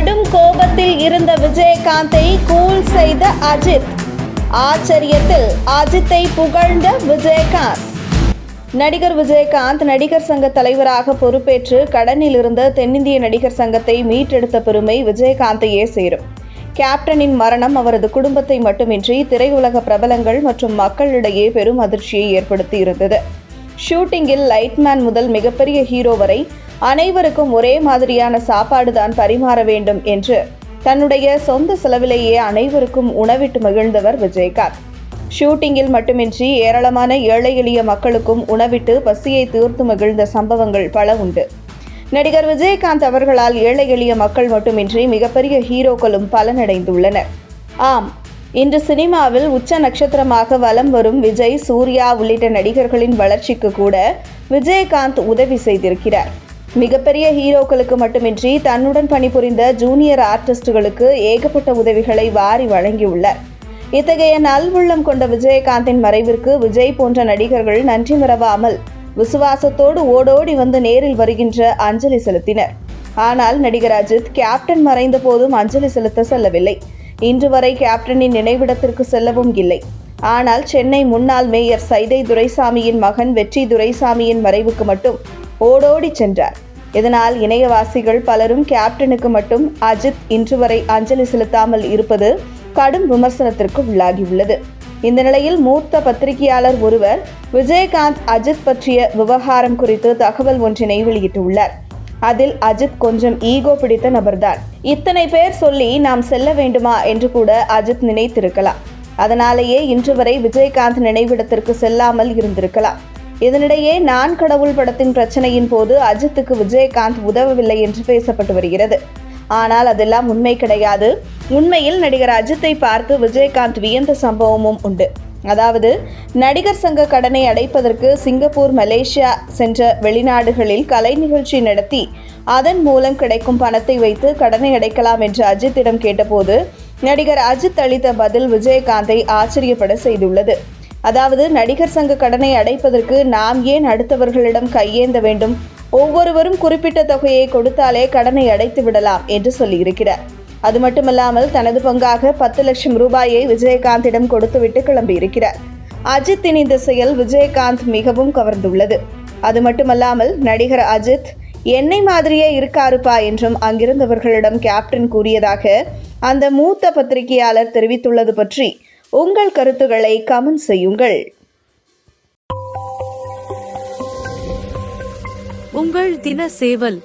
கடும் கோபத்தில் இருந்த விஜயகாந்தை கூல் செய்த அஜித். ஆச்சரியத்தில் அஜித்தை புகழ்ந்த விஜயகாந்த். நடிகர் விஜயகாந்த் நடிகர் சங்க தலைவராக பொறுப்பேற்று கடனில் இருந்த தென்னிந்திய நடிகர் சங்கத்தை மீட்டெடுத்த பெருமை விஜயகாந்தையே சேரும். கேப்டனின் மரணம் அவரது குடும்பத்தை மட்டுமின்றி திரையுலக பிரபலங்கள் மற்றும் மக்களிடையே பெரும் அதிர்ச்சியை ஏற்படுத்தி இருந்தது. ஷூட்டிங்கில் லைட்மேன் முதல் மிகப்பெரிய ஹீரோ வரை அனைவருக்கும் ஒரே மாதிரியான சாப்பாடு தான் பரிமாற வேண்டும் என்று. தன்னுடைய சொந்த செலவிலேயே அனைவருக்கும் உணவிட்டு மகிழ்ந்தவர் விஜயகாந்த். ஷூட்டிங்கில் மட்டுமின்றி ஏராளமான ஏழை எளிய மக்களுக்கும் உணவிட்டு பசியை தீர்த்து மகிழ்ந்த சம்பவங்கள் பல உண்டு. நடிகர் விஜயகாந்த் அவர்களால் ஏழை எளிய மக்கள் மட்டுமின்றி மிகப்பெரிய ஹீரோக்களும் பலனடைந்துள்ளனர். ஆம் இன்று சினிமாவில் உச்ச நட்சத்திரமாக வலம் வரும் விஜய் சூர்யா உள்ளிட்ட நடிகர்களின் வளர்ச்சிக்கு கூட விஜயகாந்த் உதவி செய்திருக்கிறார். மிகப்பெரிய ஹீரோக்களுக்கு மட்டுமின்றி தன்னுடன் பணிபுரிந்த ஜூனியர் ஆர்டிஸ்டுகளுக்கு ஏகப்பட்ட உதவிகளை வாரி வழங்கியுள்ளார். இத்தகைய நல்வுள்ளம் கொண்ட விஜயகாந்தின் மறைவிற்கு விஜய் போன்ற நடிகர்கள் நன்றி மறவாமல் விசுவாசத்தோடு ஓடோடி வந்து நேரில் வருகின்ற அஞ்சலி செலுத்தினர். ஆனால் நடிகர் அஜித் கேப்டன் மறைந்த போதும் அஞ்சலி செலுத்த செல்லவில்லை. இன்று வரை கேப்டனின் நினைவிடத்திற்கு செல்லவும் இல்லை. ஆனால் சென்னை முன்னாள் மேயர் சைதை துரைசாமியின் மகன் வெற்றி துரைசாமியின் மறைவுக்கு மட்டும் ஓடோடி சென்றார். இதனால் இணையவாசிகள் பலரும் கேப்டனுக்கு மட்டும் அஜித் இன்று வரை அஞ்சலி செலுத்தாமல் இருப்பது கடும் விமர்சனத்திற்கு உள்ளாகியுள்ளது. இந்த நிலையில் மூத்த பத்திரிகையாளர் ஒருவர் விஜயகாந்த் அஜித் பற்றிய விவகாரம் குறித்து தகவல் ஒன்றினை வெளியிட்டுள்ளார். அதில் அஜித் கொஞ்சம் ஈகோ பிடித்த நபர்தான். இத்தனை பேர் சொல்லி நாம் செல்ல வேண்டுமா என்று கூட அஜித் நினைத்திருக்கலாம். அதனாலேயே இன்று வரை விஜயகாந்த் நினைவிடத்திற்கு செல்லாமல் இருந்திருக்கலாம். இதனிடையே நான் கடவுள் படத்தின் பிரச்சனையின் போது அஜித்துக்கு விஜயகாந்த் உதவவில்லை என்று பேசப்பட்டு வருகிறது. ஆனால் அதெல்லாம் உண்மை கிடையாது. உண்மையில் நடிகர் அஜித்தை பார்த்து விஜயகாந்த் வியந்த சம்பவமும் உண்டு. அதாவது நடிகர் சங்க கடனை அடைப்பதற்கு சிங்கப்பூர் மலேசியா சென்ற வெளிநாடுகளில் கலை நிகழ்ச்சி நடத்தி அதன் மூலம் கிடைக்கும் பணத்தை வைத்து கடனை அடைக்கலாம் என்று அஜித்திடம் கேட்டபோது நடிகர் அஜித் அளித்த பதில் விஜயகாந்தை ஆச்சரியப்பட செய்துள்ளது. அதாவது நடிகர் சங்க கடனை அடைப்பதற்கு நாம் ஏன் அடுத்தவர்களிடம் கையேந்த வேண்டும்? ஒவ்வொருவரும் குறிப்பிட்ட தொகையை கொடுத்தாலே கடனை அடைத்து விடலாம் என்று சொல்லியிருக்கிறார். அது மட்டுமல்லாமல் தனது பங்காக பத்து லட்சம் ரூபாயை விஜயகாந்திடம் கொடுத்துவிட்டு கிளம்பியிருக்கிறார். அஜித்தின் இந்த செயல் விஜயகாந்த் மிகவும் கவர்ந்துள்ளது. அது மட்டுமல்லாமல் நடிகர் அஜித் என்னை மாதிரியே இருக்காருப்பா என்றும் அங்கிருந்தவர்களிடம் கேப்டன் கூறியதாக அந்த மூத்த பத்திரிகையாளர் தெரிவித்துள்ளது பற்றி உங்கள் கருத்துக்களை கமெண்ட் செய்யுங்கள். உங்கள் தின சேவல்